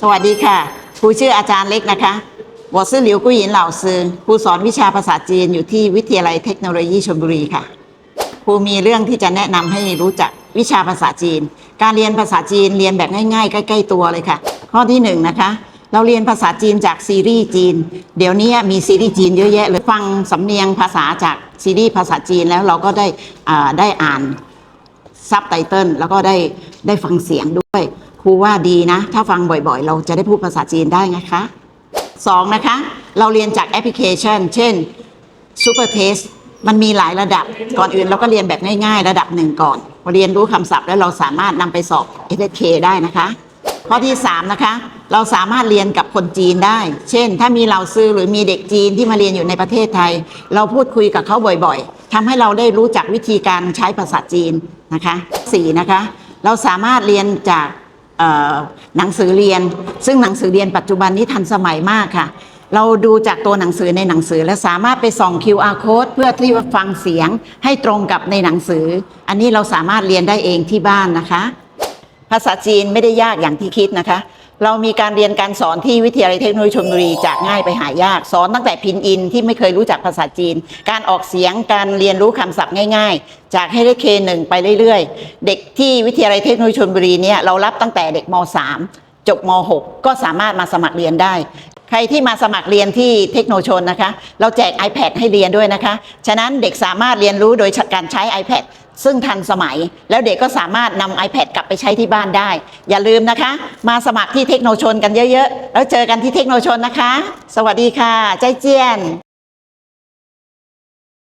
สวัสดีค่ะ ครูชื่ออาจารย์เล็กนะคะวอซื่อหลิวกุ้ยหยินเหล่าซือครูสอนวิชาภาษาจีนอยู่ที่วิทยาลัยเทคโนโลยีชลบุรีค่ะ ครูมีเรื่องที่จะแนะนำให้รู้จักวิชาภาษาจีน การเรียนภาษาจีนเรียนแบบง่ายๆ ใกล้ ๆ ตัวเลยค่ะ ข้อที่หนึ่งนะคะ เราเรียนภาษาจีนจากซีรีส์จีน เดี๋ยวนี้มีซีรีส์จีนเยอะแยะเลยฟังสำเนียงภาษาจากซีรีส์ภาษาจีนแล้วเราก็ได้ได้อ่านซับไตเติลแล้วก็ได้ได้ฟังเสียงด้วย ครูว่าดีนะ ถ้าฟังบ่อยๆ เราจะได้พูดภาษาจีนได้นะคะสองนะคะ เราเรียนจากแอปพลิเคชัน เช่น Super Test มันมีหลายระดับก่อนอื่นเราก็เรียนแบบง่ายๆ ระดับหนึ่งก่อนพอเรียนรู้คำศัพท์แล้วเราสามารถนำไปสอบ SK ได้นะคะข้อที่3นะคะเราสามารถเรียนกับคนจีนได้ เช่น ถ้ามีเราซื้อหรือมีเด็กจีนที่มาเรียนอยู่ในประเทศไทย เราพูดคุยกับเขาบ่อยๆทำให้เราได้รู้จักวิธีการใช้ภาษาจีนนะคะ4นะคะ เราสามารถเรียนจาก หนังสือเรียน ซึ่งหนังสือเรียนปัจจุบันนี้ทันสมัยมากค่ะ เราดูจากตัวหนังสือในหนังสือและสามารถไปส่อง QR code เพื่อที่จะฟังเสียงให้ตรงกับในหนังสือ อันนี้เราสามารถเรียนได้เองที่บ้านนะคะ ภาษาจีนไม่ได้ยากอย่างที่คิดนะคะ เรามีการเรียนการสอนที่วิทยาลัยเทคโนโลยีชลบุรีจากง่ายไปหายาก สอนตั้งแต่พินอินที่ไม่เคยรู้จักภาษาจีน การออกเสียงการเรียนรู้คำศัพท์ง่าย ๆ จากให้ได้เคหนึ่งไปเรื่อยๆ เด็กที่วิทยาลัยเทคโนโลยีชลบุรีเนี่ยเรารับตั้งแต่เด็กม .3 จบม .6 ก็สามารถมาสมัครเรียนได้ ใครที่มาสมัครเรียนที่เทคโนชนนะคะ เราแจก iPad ให้เรียนด้วยนะคะ ฉะนั้นเด็กสามารถเรียนรู้โดยการใช้ iPad ซึ่งทันสมัย แล้วเด็กก็สามารถนำ iPad กลับไปใช้ที่บ้านได้ อย่าลืมนะคะ มาสมัครที่เทคโนชนกันเยอะๆ แล้วเจอกันที่เทคโนชนนะคะ สวัสดีค่ะ ใจเจียน